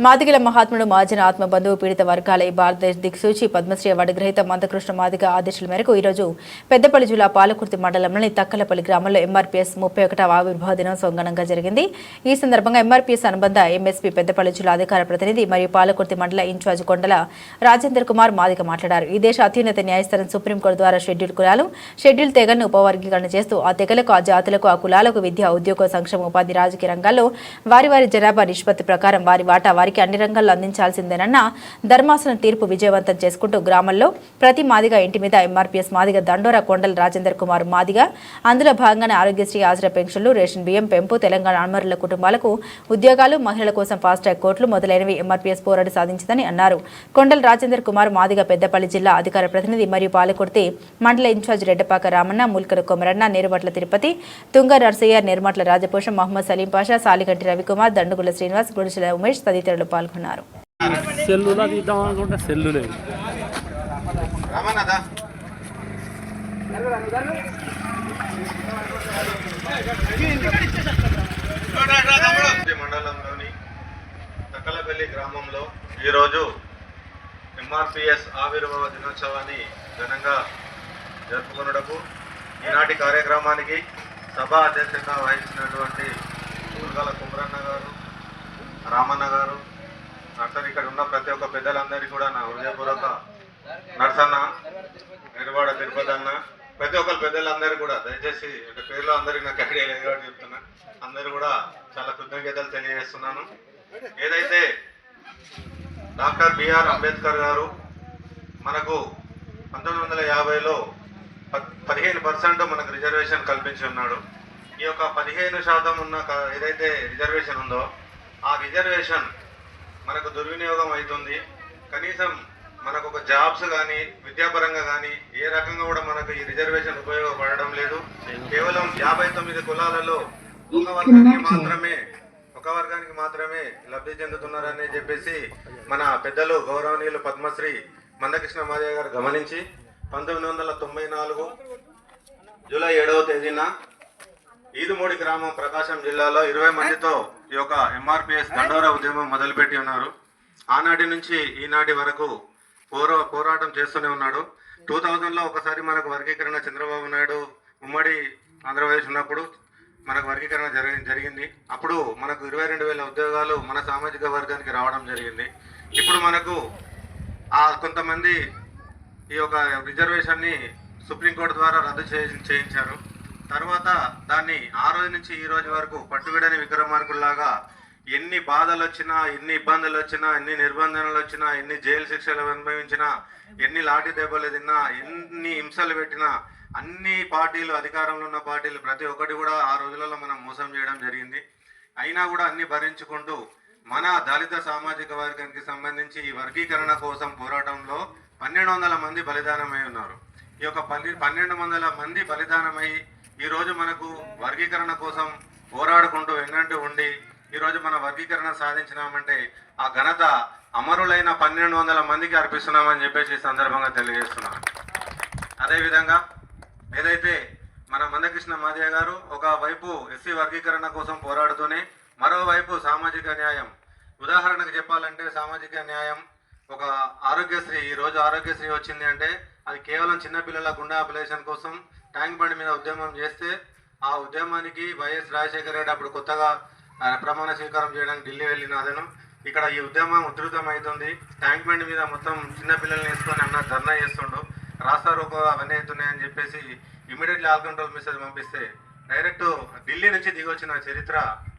మాదిగల మహాత్ముడు మాజీ ఆత్మ బంధువు పీడిత వర్గాల భారతదేశ దిక్సూచి పద్మశ్రీ అవార్డు గ్రహీత మందకృష్ణ మాదిగ ఆదేశాల మేరకు ఈరోజు పెద్దపల్లి జిల్లా పాలకుర్తి మండలంలోని తక్కలపల్లి గ్రామంలో ఎంఆర్పీఎస్ ముప్పై ఒకటవ ఆవిర్భావ దినోత్సవం ఘనంగా జరిగింది. ఈ సందర్భంగా ఎంఆర్పీఎస్ అనుబంధ ఎంఎస్పీ పెద్దపల్లి జిల్లా అధికార ప్రతినిధి మరియు పాలకుర్తి మండల ఇన్ఛార్జ్ కొండల రాజేందర్ కుమార్ మాదిగ మాట్లాడారు. ఈ దేశ అత్యున్నత న్యాయస్థానం సుప్రీంకోర్టు ద్వారా షెడ్యూల్ కులాలు షెడ్యూల్ తెగలను ఉపవర్గీకరణ చేస్తూ ఆ తెగలకు ఆ జాతులకు ఆ కులాలకు విద్య ఉద్యోగ సంక్షేమ ఉపాధి రాజకీయ రంగాల్లో వారి వారి జనాభా నిష్పత్తి ప్రకారం వారి వాటా వారికి అన్ని రంగాల్లో అందించాల్సిందేనన్న ధర్మాసనం తీర్పు విజయవంతం చేసుకుంటూ గ్రామంలో ప్రతి మాదిగ ఇంటి మీద ఎంఆర్పీఎస్ మాదిగ దండోరా కొండల రాజేందర్ కుమార్ మాదిగ. అందులో భాగంగానే ఆరోగ్యశ్రీ ఆసరా పెన్షన్లు రేషన్ బియ్యం పెంపు తెలంగాణ అమరుల కుటుంబాలకు ఉద్యోగాలు మహిళల కోసం ఫాస్ట్ ట్రాక్ కోర్టులు మొదలైనవి ఎంఆర్పీఎస్ పోరాడి సాధించిందని అన్నారు. కొండల రాజేందర్ కుమార్ మాదిగ పెద్దపల్లి జిల్లా అధికార ప్రతినిధి మరియు పాలకుర్తి మండల ఇన్ఛార్జ్ రెడ్డపాక రామన్న ముల్కల కొమరన్న నేరుమట్ల తిరుపతి తుంగ నర్సయ్య నిర్మట్ల రాజపోషం మహమ్మద్ సలీం పాషా సాలిగంటి రవికుమార్ దండుగుల శ్రీనివాస్ గుడిసెల ఉమేష్ తదితరులు పాల్గొన్నారు. సెల్లులా తీద్దాం అనుకుంటే సెల్లు లేదు. రమణదా మండలంలోని తక్కలపల్లి గ్రామంలో ఈరోజు ఎంఆర్పిఎస్ ఆవిర్భావ దినోత్సవాన్ని ఘనంగా జరుపుకొనుటకు ఈనాటి కార్యక్రమానికి సభ అధ్యక్షత వహించినటువంటి దుర్గాల కుమరన్న గారు రామన్న గారు ఉన్న ప్రతి ఒక్క పెద్దలందరికీ కూడా నా హృదయపూర్వక నర్సన్న నిర్వాడ తిరుపతి అన్న ప్రతి ఒక్కరు పెద్దలందరూ కూడా దయచేసి అంటే పేర్లు అందరికి నాకు ఐడియా లేదు కాబట్టి చెప్తున్నా. అందరూ కూడా చాలా కృతజ్ఞతలు తెలియజేస్తున్నాను. ఏదైతే డాక్టర్ బిఆర్ అంబేద్కర్ గారు మనకు పంతొమ్మిది వందల యాభైలో ప- పదిహేను పర్సెంట్ మనకు రిజర్వేషన్ కల్పించి ఉన్నాడు. ఈ యొక్క పదిహేను శాతం ఉన్న ఏదైతే రిజర్వేషన్ ఉందో ఆ రిజర్వేషన్ మనకు దుర్వినియోగం అవుతుంది. కనీసం మనకు ఒక జాబ్స్ కానీ విద్యాపరంగా కానీ ఏ రకంగా కూడా మనకు ఈ రిజర్వేషన్ ఉపయోగపడడం లేదు. కేవలం యాభై తొమ్మిది కులాలలో ఒక వర్గానికి మాత్రమే ఒక వర్గానికి మాత్రమే లబ్ధి చెందుతున్నారని చెప్పేసి మన పెద్దలు గౌరవనీయులు పద్మశ్రీ మందకృష్ణ మాదయ్య గారు గమనించి పంతొమ్మిది వందల తొంభై నాలుగు జూలై ఏడవ తేదీన ఈదుమూడి గ్రామం ప్రకాశం జిల్లాలో ఇరవై మందితో ఈ యొక్క ఎంఆర్పిఎస్ దండోరా ఉద్యమం మొదలుపెట్టి ఉన్నారు. ఆనాటి నుంచి ఈనాటి వరకు పోరా పోరాటం చేస్తూనే ఉన్నాడు. టూ థౌజండ్లో ఒకసారి మనకు వర్గీకరణ చంద్రబాబు నాయుడు ఉమ్మడి ఆంధ్రప్రదేశ్ ఉన్నప్పుడు మనకు వర్గీకరణ జరిగి జరిగింది. అప్పుడు మనకు ఇరవై రెండు వేల ఉద్యోగాలు మన సామాజిక వర్గానికి రావడం జరిగింది. ఇప్పుడు మనకు ఆ కొంతమంది ఈ యొక్క రిజర్వేషన్ని సుప్రీంకోర్టు ద్వారా రద్దు చేయించారు. తర్వాత దాన్ని ఆ రోజు నుంచి ఈ రోజు వరకు పట్టుబిడని విక్రమార్కుల్లాగా ఎన్ని బాధలు వచ్చినా ఎన్ని ఇబ్బందులు వచ్చినా ఎన్ని నిర్బంధనలు వచ్చినా ఎన్ని జైలు శిక్షలు అనుభవించినా ఎన్ని లాఠీ దెబ్బలు తిన్నా ఎన్ని హింసలు పెట్టినా అన్ని పార్టీలు అధికారంలో ఉన్న పార్టీలు ప్రతి ఒక్కటి కూడా ఆ రోజులలో మనం మోసం చేయడం జరిగింది. అయినా కూడా అన్ని భరించుకుంటూ మన దళిత సామాజిక వర్గానికి సంబంధించి ఈ వర్గీకరణ కోసం పోరాటంలో పన్నెండు వందల మంది బలిదానమై ఉన్నారు. ఈ యొక్క పన్నెండు వందల మంది బలిదానమై ఈరోజు మనకు వర్గీకరణ కోసం పోరాడుకుంటూ ఎన్నంటూ ఉండి ఈరోజు మన వర్గీకరణ సాధించినామంటే ఆ ఘనత అమరులైన పన్నెండు వందల మందికి అర్పిస్తున్నామని చెప్పేసి సందర్భంగా తెలియజేస్తున్నాను అదేవిధంగా ఏదైతే మన మందకృష్ణ మాదయ్య గారు ఒక వైపు ఎస్సీ వర్గీకరణ కోసం పోరాడుతూనే మరోవైపు సామాజిక న్యాయం. ఉదాహరణకు చెప్పాలంటే సామాజిక న్యాయం ఒక ఆరోగ్యశ్రీ ఈ రోజు ఆరోగ్యశ్రీ వచ్చింది అంటే అది కేవలం చిన్నపిల్లల గుండె ఆపరేషన్ కోసం ట్యాంక్ బండి మీద ఉద్యమం చేస్తే ఆ ఉద్యమానికి వైఎస్ రాజశేఖర రెడ్డి అప్పుడు కొత్తగా ప్రమాణ స్వీకారం చేయడానికి ఢిల్లీ వెళ్ళిన అతను. ఇక్కడ ఈ ఉద్యమం ఉధృతం అవుతుంది ట్యాంక్ బండ్ మీద మొత్తం చిన్నపిల్లల్ని వేసుకొని అన్న ధర్నా చేస్తుండు. రాస్తా రోకో అవన్నీ అవుతున్నాయని చెప్పేసి ఇమీడియట్లీ ఆల్ కంట్రోల్ మెసేజ్ పంపిస్తే డైరెక్ట్ ఢిల్లీ నుంచి దిగొచ్చిన చరిత్ర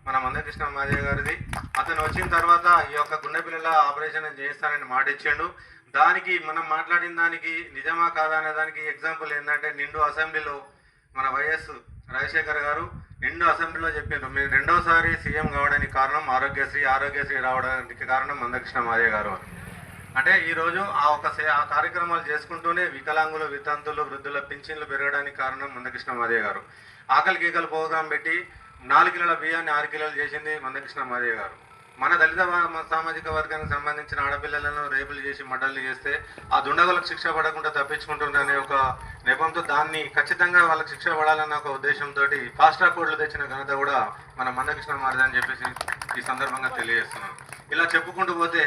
మన మందకృష్ణ మాదయ్య గారిది. అతను వచ్చిన తర్వాత ఈ యొక్క గుండె పిల్లల ఆపరేషన్ చేస్తానని మాట ఇచ్చిండు దానికి మనం మాట్లాడిన దానికి నిజమా కాదా అనే దానికి ఎగ్జాంపుల్ ఏంటంటే నిండు అసెంబ్లీలో మన వైఎస్ రాజశేఖర్ గారు నిండు అసెంబ్లీలో చెప్పారు మీరు రెండోసారి సీఎం కావడానికి కారణం ఆరోగ్యశ్రీ ఆరోగ్యశ్రీ రావడానికి కారణం మందకృష్ణ మాదయ్య గారు అని. అంటే ఈరోజు ఆ ఒక సే- ఆ కార్యక్రమాలు చేసుకుంటూనే వికలాంగులు వితంతులు వృద్ధుల పింఛన్లు పెరగడానికి కారణం మందకృష్ణ మాదయ్య గారు. ఆకలి గీకలు ప్రోగ్రాం పెట్టి నాలుగు కిలోల బియ్యాన్ని ఆరు కిలోలు చేసింది మందకృష్ణ మాదయ్య గారు. మన దళిత సామాజిక వర్గానికి సంబంధించిన ఆడపిల్లలను రేపులు చేసి మడ్డలు చేస్తే ఆ దుండగులకు శిక్ష పడకుండా తప్పించుకుంటుందనే ఒక నెపంతో దాన్ని ఖచ్చితంగా వాళ్ళకి శిక్ష పడాలన్న ఒక ఉద్దేశంతో ఫాస్ట్ ట్రాక్ కోర్టులు తెచ్చిన ఘనత కూడా మన మందకృష్ణ మారదా అని చెప్పేసి ఈ సందర్భంగా తెలియజేస్తున్నాను. ఇలా చెప్పుకుంటూ పోతే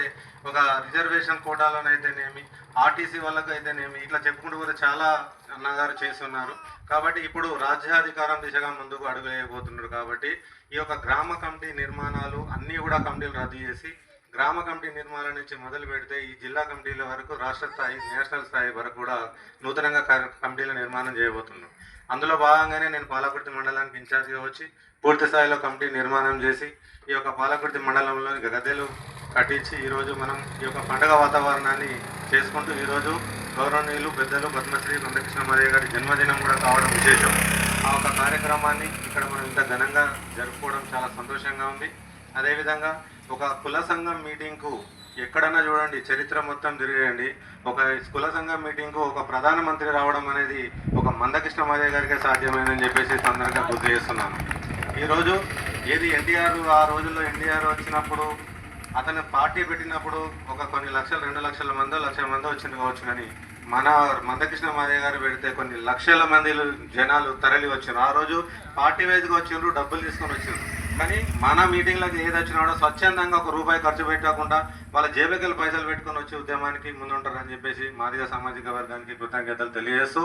ఒక రిజర్వేషన్ కోటాలోనైతేనేమి ఆర్టీసీ వాళ్ళకు అయితేనేమి ఇట్లా చెప్పుకుంటూ పోతే చాలా అన్నగారు చేస్తున్నారు. కాబట్టి ఇప్పుడు రాజ్యాధికారం దిశగా ముందుకు అడుగు వేయబోతున్నారు కాబట్టి ఈ యొక్క గ్రామ కమిటీ నిర్మాణాలు అన్నీ కూడా కమిటీలు రద్దు చేసి గ్రామ కమిటీ నిర్మాణం నుంచి మొదలు పెడితే ఈ జిల్లా కమిటీల వరకు రాష్ట్ర స్థాయి నేషనల్ స్థాయి వరకు కూడా నూతనంగా కమిటీల నిర్మాణం చేయబోతున్నాం అందులో భాగంగానే నేను పాలకుర్తి మండలానికి ఇన్ఛార్జ్గా వచ్చి పూర్తి స్థాయిలో కమిటీ నిర్మాణం చేసి ఈ యొక్క పాలకుర్తి మండలంలో గద్దెలు కట్టించి ఈరోజు మనం ఈ యొక్క పండగ వాతావరణాన్ని చేసుకుంటూ ఈరోజు గౌరవనీయులు పెద్దలు పద్మశ్రీ నందకృష్ణ మరయ్య గారి జన్మదినం కూడా కావడం విశేషం. ఆ ఒక కార్యక్రమాన్ని ఇక్కడ మనం ఇంత ఘనంగా జరుపుకోవడం చాలా సంతోషంగా ఉంది. అదేవిధంగా ఒక కుల సంఘం మీటింగ్కు ఎక్కడన్నా చూడండి చరిత్ర మొత్తం తిరిగేయండి. ఒక కుల సంఘం మీటింగ్కు ఒక ప్రధానమంత్రి రావడం అనేది ఒక మందకృష్ణ మాదయ్య గారికే సాధ్యమైందని చెప్పేసి సందర్భంగా గుర్తు చేస్తున్నాను. ఈరోజు ఏది ఎన్టీఆర్ ఆ రోజుల్లో ఎన్టీఆర్ వచ్చినప్పుడు అతను పార్టీ పెట్టినప్పుడు ఒక కొన్ని లక్షలు రెండు లక్షల మందో లక్షల మందో వచ్చింది కావచ్చు కానీ మన మందకృష్ణ మాదయ్య గారు పెడితే కొన్ని లక్షల మంది జనాలు తరలి వచ్చారు ఆ రోజు పార్టీ వైజ్గా వచ్చిండ్రు డబ్బులు తీసుకొని వచ్చిండ్రు. కానీ మన మీటింగ్లకు ఏది వచ్చినా కూడా స్వచ్ఛందంగా ఒక రూపాయి ఖర్చు పెట్టకుండా వాళ్ళ జేబుకెళ్ళి పైసలు పెట్టుకొని వచ్చి ఉద్యమానికి ముందుంటారని చెప్పేసి మాదిగ సామాజిక వర్గానికి కృతజ్ఞతలు తెలియజేస్తూ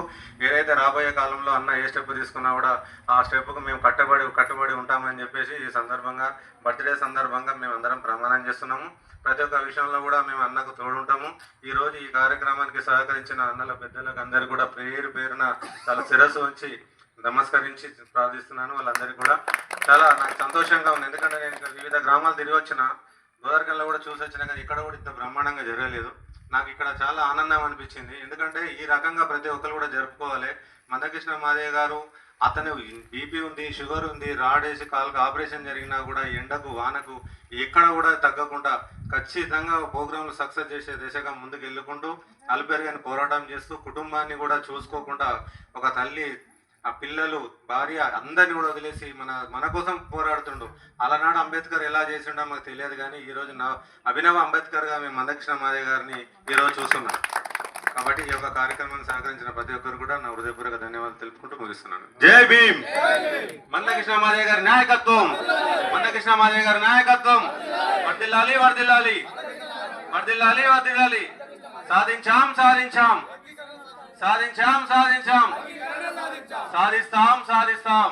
ఏదైతే రాబోయే కాలంలో అన్న ఏ స్టెప్ తీసుకున్నా కూడా ఆ స్టెప్కు మేము కట్టబడి కట్టుబడి ఉంటామని చెప్పేసి ఈ సందర్భంగా బర్త్డే సందర్భంగా మేము అందరం ప్రమాణం చేస్తున్నాము. ప్రతి ఒక్క విషయంలో కూడా మేము అన్నకు తోడుంటాము. ఈరోజు ఈ కార్యక్రమానికి సహకరించిన అన్నల పెద్దలకు అందరూ కూడా పేరు పేరున చాలా శిరస్సు ఉంచి నమస్కరించి ప్రార్థిస్తున్నాను వాళ్ళందరికీ కూడా. చాలా నాకు సంతోషంగా ఉంది. ఎందుకంటే నేను వివిధ గ్రామాలు తిరిగి వచ్చిన గోదావరికల్లో కూడా చూసి వచ్చిన కానీ ఇక్కడ కూడా ఇంత బ్రహ్మాండంగా జరగలేదు. నాకు ఇక్కడ చాలా ఆనందం అనిపించింది. ఎందుకంటే ఈ రకంగా ప్రతి ఒక్కరు కూడా జరుపుకోవాలి. మందకృష్ణ మాదయ్య గారు అతను బీపీ ఉంది షుగర్ ఉంది రాడేసి కాలుకు ఆపరేషన్ జరిగినా కూడా ఎండకు వానకు ఎక్కడ కూడా తగ్గకుండా ఖచ్చితంగా ప్రోగ్రాంలు సక్సెస్ చేసే దిశగా ముందుకు వెళ్ళుకుంటూ అల్పెరగని పోరాటం చేస్తూ కుటుంబాన్ని కూడా చూసుకోకుండా ఒక తల్లి ఆ పిల్లలు భార్య అందరిని కూడా వదిలేసి మన మన కోసం పోరాడుతుండు. అలనాడు అంబేద్కర్ ఎలా చేసిండో మాకు తెలియదు కానీ ఈ రోజు నా అభినవ అంబేద్కర్గా మేము మందకృష్ణ మాదయ్య గారిని ఈ రోజు చూస్తున్నాం కాబట్టి ఈ యొక్క కార్యక్రమాన్ని సహకరించిన ప్రతి ఒక్కరు కూడా నా హృదయపూర్వక ధన్యవాదాలు తెలుపుకుంటూ ముగిస్తున్నాను. జై భీమ్! మందకృష్ణ మాదయ్య గారి నాయకత్వం! మందకృష్ణ మాదయ్య గారి నాయకత్వం! వర్దిల్లాలి వర్దిల్లాలి! వర్దిల్లాలి వర్దిల్లాలి! సాధించాం సాధించాం! సాధించాం సాధించాం. సాధిస్తాం సాధిస్తాం.